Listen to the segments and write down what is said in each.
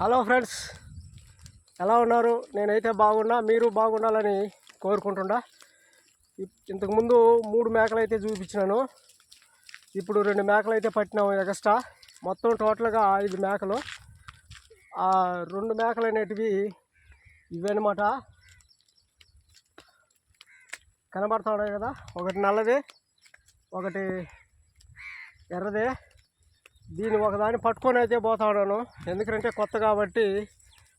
Hello friends ఎలా ఉన్నారు? నేనైతే బాగున్నా మీరు బాగుండాలని కోరుకుంటుండా ఇంతకుముందు మూడు మేకలు అయితే చూపించినాను. ఇప్పుడు రెండు మేకలు అయితే పట్టినాము ఎగస్ట్రా. మొత్తం టోటల్గా ఐదు మేకలు. ఆ రెండు మేకలు అనేటివి ఇవన్నమాట. కనబడతా ఉన్నాయి కదా? ఒకటి నల్లది ఒకటి ఎర్రదే. దీన్ని ఒకదాన్ని పట్టుకొని అయితే పోతున్నాను ఎందుకంటే కొత్త కాబట్టి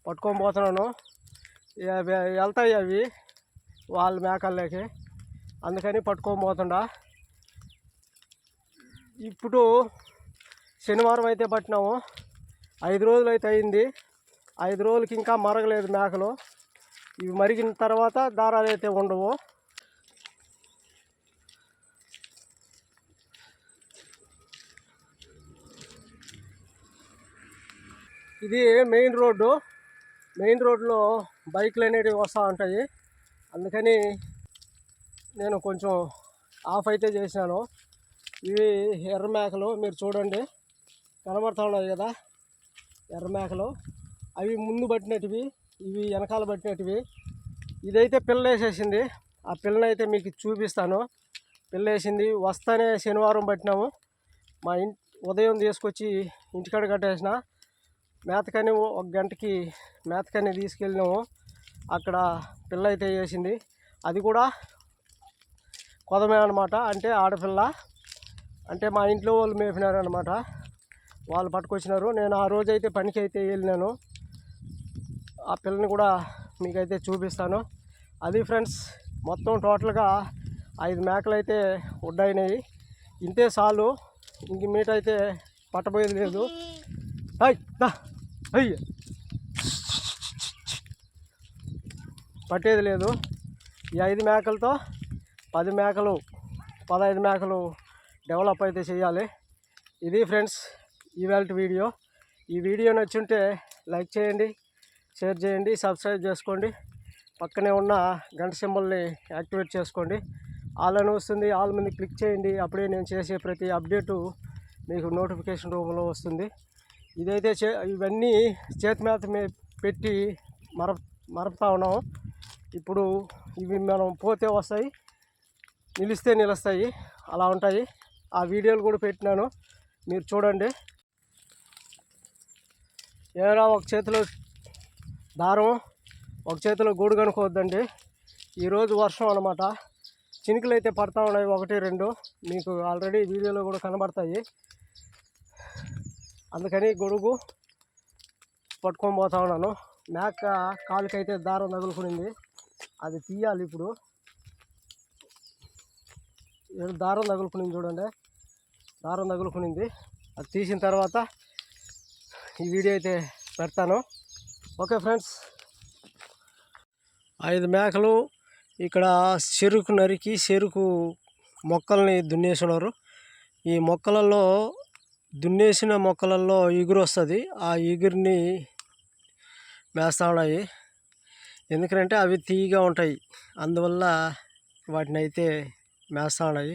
పట్టుకొని పోతున్నాను వెళ్తాయి అవి వాళ్ళ మేకల్లోకి. అందుకని పట్టుకొని పోతుండా. ఇప్పుడు శనివారం అయితే పట్టినాము. ఐదు రోజులు అయితే అయింది. ఐదు రోజులకి ఇంకా మరగలేదు మేకలు. ఇవి మరిగిన తర్వాత దారాలు అయితే ఉండవు. ఇది మెయిన్ రోడ్డు. మెయిన్ రోడ్లో బైక్లు అనేవి వస్తూ ఉంటాయి. అందుకని నేను కొంచెం ఆఫ్ అయితే చేసినాను. ఇవి ఎర్ర మేకలు మీరు చూడండి. కనబడతా ఉన్నాయి కదా? ఎర్ర మేకలు. అవి ముందు పట్టినటివి ఇవి వెనకాల పట్టినటివి. ఇదైతే పిల్ల వేసేసింది ఆ పిల్లని మీకు చూపిస్తాను. పిల్ల వేసింది వస్తానే శనివారం పట్టినాము. మా ఇంటి ఉదయం తీసుకొచ్చి ఇంటికాడ కట్టేసిన. మేతకని ఒక గంటకి మేతకని తీసుకెళ్ళినాము. అక్కడ పిల్ల అయితే వేసింది అది కూడా కొదమే అనమాట అంటే ఆడపిల్ల. అంటే మా ఇంట్లో వాళ్ళు మేపినారు అనమాట వాళ్ళు పట్టుకొచ్చినారు. నేను ఆ రోజు అయితే పనికి అయితే వెళ్ళినాను. ఆ పిల్లని కూడా మీకైతే చూపిస్తాను. అది ఫ్రెండ్స్ మొత్తం టోటల్గా ఐదు మేకలు అయితే ఉడ్డాయినాయి ఇంతే చాలు. ఇంక మీట అయితే పట్టబోయేది లేదు. హై దా. అయ్య. పట్టేది లేదు. ఈ ఐదు మేకలతో పది మేకలు పదహైదు మేకలు డెవలప్ అయితే చేయాలి. ఇది ఫ్రెండ్స్ ఇవాళ వీడియో. ఈ వీడియో నచ్చుంటే లైక్ చేయండి షేర్ చేయండి సబ్స్క్రైబ్ చేసుకోండి. పక్కనే ఉన్న గంట సింబల్ని యాక్టివేట్ చేసుకోండి. ఆల్ అని వస్తుంది ఆల్ మీద క్లిక్ చేయండి. అప్పుడే నేను చేసే ప్రతి అప్డేటు మీకు నోటిఫికేషన్ రూపంలో వస్తుంది. ఇదైతే చే ఇవన్నీ చేతి మేత పెట్టి మరప మరపుతా ఉన్నాం ఇప్పుడు ఇవి మనం పోతే వస్తాయి నిలిస్తే నిలుస్తాయి అలా ఉంటాయి. ఆ వీడియోలు కూడా పెట్టినాను. మీరు చూడండి. ఏమైనా ఒక చేతిలో దారం ఒక చేతిలో గూడు కనుకోవద్దండి ఈరోజు వర్షం అనమాట చినుకులు అయితే పడతా ఉన్నాయి ఒకటి రెండు. మీకు ఆల్రెడీ వీడియోలో కూడా కనబడతాయి. అందుకని గొడుగు పట్టుకొని పోతా ఉన్నాను. మేక కాలుకైతే దారం తగులుకునింది. అది తీయాలి ఇప్పుడు. దారం తగులుకునింది చూడండి. దారం తగులుకునింది. అది తీసిన తర్వాత ఈ వీడియో అయితే పెడతాను. Okay friends. ఐదు మేకలు ఇక్కడ చెరుకు నరికి చెరుకు మొక్కల్ని దున్నేసినారు ఈ మొక్కలలో దున్నేసిన మొక్కలలో ఇగురు వస్తుంది. ఆ ఇగురిని మేస్తా ఉన్నాయి ఎందుకంటే అవి తీయగా ఉంటాయి. అందువల్ల వాటిని అయితే మేస్తా ఉన్నాయి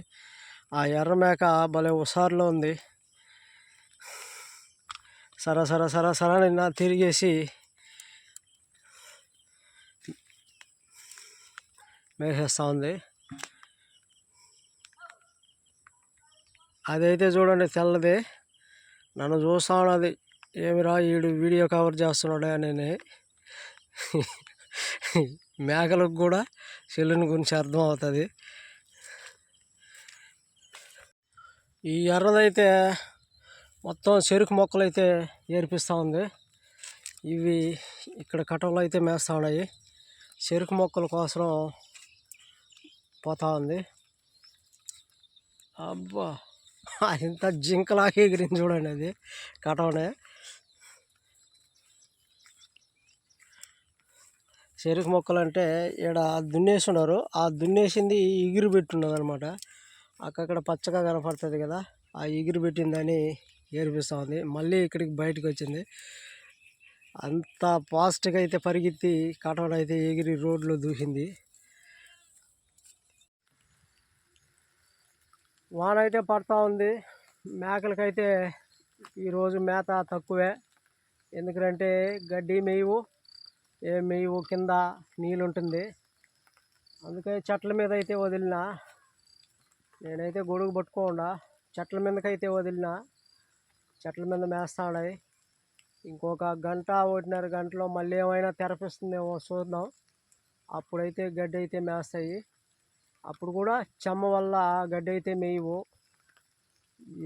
ఆ ఎర్ర మేక భలే హుషారులో ఉంది. సరా సర సరా సరా నిన్న తిరిగేసి మేసేస్తూ ఉంది. అదైతే చూడండి తెల్లది. నన్ను చూస్తా ఉన్నది ఏమిరా ఈడు వీడియో కవర్ చేస్తున్నాడు అని మేకలకు కూడా సెలూన్ గురించి అర్థం అవుతుంది ఈ ఎర్రదైతే మొత్తం చెరుకు మొక్కలు అయితే ఏర్పిస్తూ ఉంది. ఇవి ఇక్కడ కటంలో అయితే మేస్తూ ఉన్నాయి. చెరుకు మొక్కల కోసం పోతా ఉంది. అబ్బా! ఇంత జింకలాగా ఎగిరింది చూడండి అది. కటవనే. చెరుకు మొక్కలు అంటే ఇక్కడ దున్నేస్తున్నారు ఆ దున్నేసింది ఎగిరి పెట్టున్నది అనమాట అక్కడ పచ్చగా కనపడుతుంది కదా ఆ ఎగిరి పెట్టిందని ఏర్పిస్తూ ఉంది మళ్ళీ ఇక్కడికి బయటకు వచ్చింది. అంత ఫాస్ట్గా అయితే పరిగెత్తి కటవనైతే అయితే ఎగిరి రోడ్లో దూకింది. వాన అయితే పడతా ఉంది. మేకలకైతే ఈరోజు మేత తక్కువే. ఎందుకంటే గడ్డి మేవు ఏ మేవు కింద నీళ్ళు ఉంటుంది అందుకే చెట్ల మీద అయితే వదిలిన. నేనైతే గొడుగు పట్టుకోకుండా చెట్ల మీదకైతే వదిలిన. చెట్ల మీద మేస్తాడాయి. ఇంకొక గంట ఒకటిన్నర గంటలో మళ్ళీ ఏమైనా తెరపిస్తుందేమో చూద్దాం. అప్పుడైతే గడ్డి అయితే మేస్తాయి. అప్పుడు కూడా చెమ్మ వల్ల గడ్డి అయితే మేయవు.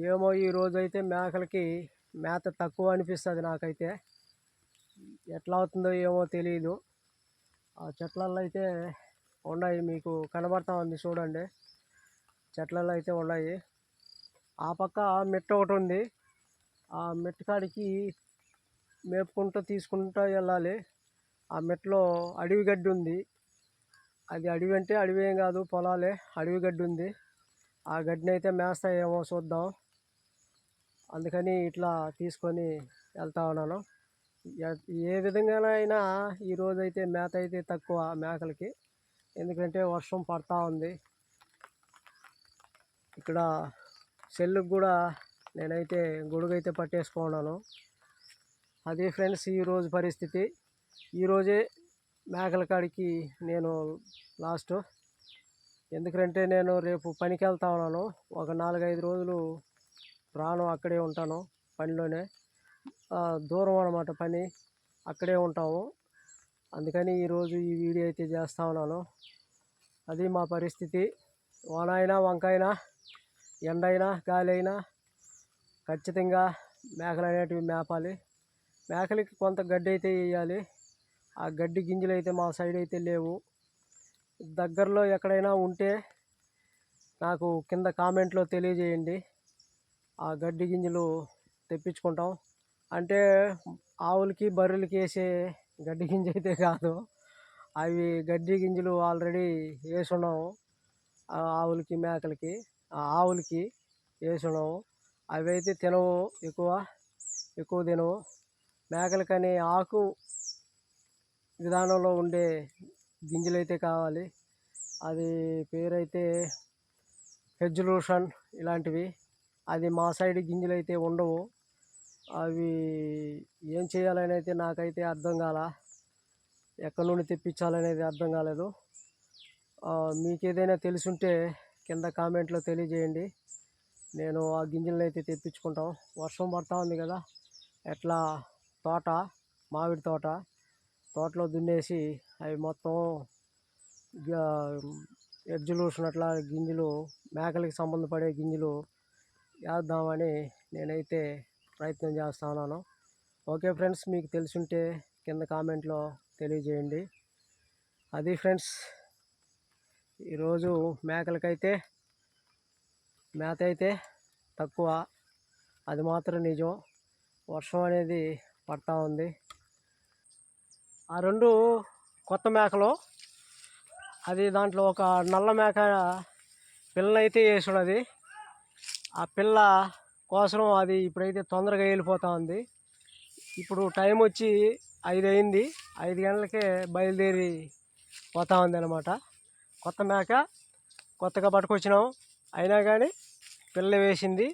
ఏమో ఈ రోజైతే అయితే మేకలకి మేత తక్కువ అనిపిస్తుంది నాకైతే. ఎట్లా అవుతుందో ఏమో తెలియదు ఆ చెట్లలో అయితే ఉన్నాయి మీకు కనబడతా ఉంది చూడండి. చెట్లలో అయితే ఉన్నాయి. ఆ పక్క మెట్ట ఒకటి ఉంది. ఆ మెట్టు కాడికి మేపుకుంటూ తీసుకుంటూ వెళ్ళాలి. ఆ మెట్లో అడవి గడ్డి ఉంది. అది అడవి అంటే అడవి ఏం కాదు పొలాలే. అడవి గడ్డి ఉంది. ఆ గడ్డిని అయితే మేస్తాయేమో చూద్దాం. అందుకని ఇట్లా తీసుకొని వెళ్తా ఉన్నాను. ఏ విధంగానైనా ఈరోజు అయితే మేత అయితే తక్కువ మేకలకి. ఎందుకంటే వర్షం పడతా ఉంది. ఇక్కడ సెల్లుకు కూడా నేనైతే గొడుగైతే పట్టేసుకున్నాను. అదే ఫ్రెండ్స్ ఈరోజు పరిస్థితి. ఈరోజే మేకల కాడికి నేను లాస్ట్. ఎందుకంటే నేను రేపు పనికి వెళ్తా ఉన్నాను. ఒక నాలుగైదు రోజులు రాను అక్కడే ఉంటాను పనిలోనే. దూరం అనమాట పని. అక్కడే ఉంటాము. అందుకని ఈరోజు ఈ వీడియో అయితే చేస్తా ఉన్నాను. అది మా పరిస్థితి. వాన వంకైనా ఎండైనా గాలి అయినా ఖచ్చితంగా మేకలు అనేటివి మేపాలి. మేకలకి కొంత గడ్డి అయితే వేయాలి. ఆ గడ్డి గింజలు అయితే మా సైడ్ అయితే లేవు. దగ్గరలో ఎక్కడైనా ఉంటే నాకు కింద కామెంట్లో తెలియజేయండి. ఆ గడ్డి గింజలు తెప్పించుకుంటాం. అంటే ఆవులకి బర్రెలకి వేసే గడ్డి గింజ అయితే కాదు. అవి గడ్డి గింజలు ఆల్రెడీ వేసున్నాము. ఆ ఆవులకి మేకలకి ఆ ఆవులకి వేసున్నాము. అవి అయితే తినవు ఎక్కువ ఎక్కువ తినవు. మేకలకని ఆకు విధానంలో ఉండే గింజలు అయితే కావాలి. అది పేరైతే హెజ్లూషన్ ఇలాంటివి. అది మా సైడ్ గింజలు అయితే ఉండవు. అవి ఏం చేయాలని అయితే నాకైతే అర్థం కాల. ఎక్కడి నుండి తెప్పించాలనేది అర్థం కాలేదు. మీకు ఏదైనా తెలుసుంటే కింద కామెంట్లో తెలియజేయండి. నేను ఆ గింజలను అయితే తెప్పించుకుంటాం. వర్షం పడతా ఉంది కదా. ఎట్లా? తోట మామిడి తోట. తోటలో దున్నేసి అవి మొత్తం ఎడ్జులూషన్ అట్లా గింజలు మేకలకి సంబంధపడే గింజలు వేద్దామని నేనైతే ప్రయత్నం చేస్తా ఉన్నాను. ఓకే ఫ్రెండ్స్ మీకు తెలుసుంటే కింద కామెంట్లో తెలియజేయండి. అది ఫ్రెండ్స్ ఈరోజు మేకలకైతే మేత అయితే తక్కువ. అది మాత్రం నిజం. వర్షం అనేది పడతా ఉంది. ఆ రెండు కొత్త మేకలు. అది దాంట్లో ఒక నల్ల మేక పిల్లనైతే వేసున్నది ఆ పిల్ల కోసం అది ఇప్పుడైతే తొందరగా వెళ్ళిపోతూ ఉంది ఇప్పుడు టైం వచ్చి ఐదు అయింది. ఐదు గంటలకే బయలుదేరి పోతా ఉంది అనమాట కొత్త మేక కొత్తగా పట్టుకొచ్చినాం. అయినా కానీ పిల్ల వేసింది.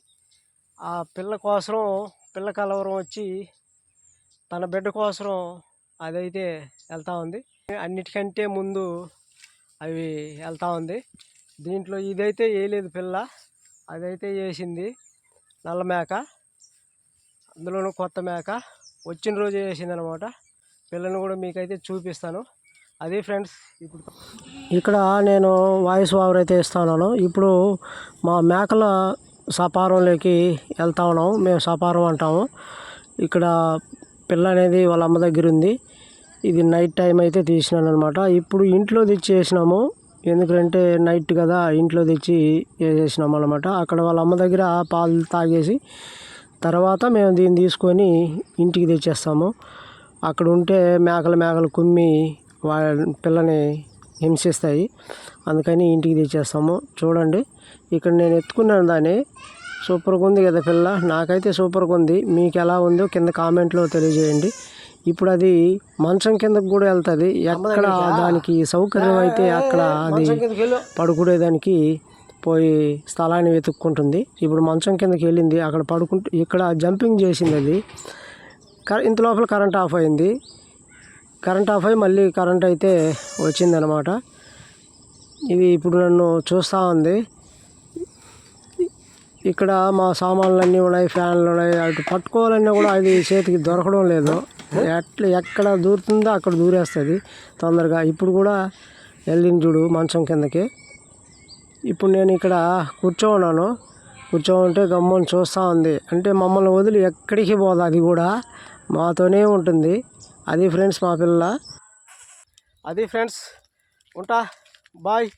ఆ పిల్ల కోసం పిల్ల కలవరం వచ్చి తన బిడ్డ కోసం అదైతే వెళ్తూ ఉంది. అన్నిటికంటే ముందు అవి వెళ్తా ఉంది. దీంట్లో ఇదైతే వేయలేదు పిల్ల. అదైతే వేసింది నల్ల మేక. అందులోనూ కొత్త మేక. వచ్చిన రోజు వేసింది అనమాట పిల్లని కూడా మీకైతే చూపిస్తాను. అదే ఫ్రెండ్స్ ఇప్పుడు ఇక్కడ నేను వాయిస్ ఓవర్ అయితే ఇస్తాను ఇప్పుడు మా మేకల సపారంలోకి వెళ్తా ఉన్నాము. మేము సపారం అంటాము. ఇక్కడ పిల్ల అనేది వాళ్ళ అమ్మ దగ్గర ఉంది ఇది నైట్ టైం అయితే తీసినాను అనమాట ఇప్పుడు ఇంట్లో తెచ్చి వేసినాము. ఎందుకంటే నైట్ కదా ఇంట్లో తెచ్చి వేసేసినాము అనమాట అక్కడ వాళ్ళ అమ్మ దగ్గర పాలు తాగేసి తర్వాత మేము దీన్ని తీసుకొని ఇంటికి తెచ్చేస్తాము. అక్కడ ఉంటే మేకలు మేకలు కుమ్మి వాళ్ళ పిల్లని హింసిస్తాయి. అందుకని ఇంటికి తెచ్చేస్తాము. చూడండి. ఇక్కడ నేను ఎత్తుకున్నాను దాన్ని. సూపర్గా ఉంది కదా పిల్ల? నాకైతే సూపర్గా ఉంది. మీకు ఎలా ఉందో కింద కామెంట్లో తెలియజేయండి. ఇప్పుడు అది మంచం కిందకు కూడా వెళ్తుంది. ఎక్కడ దానికి సౌకర్యం అయితే అక్కడ అది పడుకునేదానికి పోయి స్థలాన్ని వెతుక్కుంటుంది. ఇప్పుడు మంచం కిందకి వెళ్ళింది. అక్కడ పడుకుంటూ ఇక్కడ జంపింగ్ చేసింది అది. ఇంత లోపల కరెంట్ ఆఫ్ అయింది. కరెంట్ ఆఫ్ అయ్యి మళ్ళీ కరెంట్ అయితే వచ్చిందనమాట. ఇది ఇప్పుడు నన్ను చూస్తూ ఉంది. ఇక్కడ మా సామాన్లు అన్నీ ఉన్నాయి ఫ్యాన్లు ఉన్నాయి. అటు పట్టుకోవాలన్నా కూడా అది చేతికి దొరకడం లేదు. ఎట్లా ఎక్కడ దూరుతుందో అక్కడ దూరేస్తుంది తొందరగా. ఇప్పుడు కూడా వెళ్ళింది చూడు మంచం కిందకి. ఇప్పుడు నేను ఇక్కడ కూర్చోన్నాను. కూర్చోమంటే గమ్మని చూస్తూ ఉంది. అంటే మమ్మల్ని వదిలి ఎక్కడికి పోదు అది కూడా మాతోనే ఉంటుంది. అది ఫ్రెండ్స్ మా పిల్ల అది ఫ్రెండ్స్ ఉంటా. బాయ్.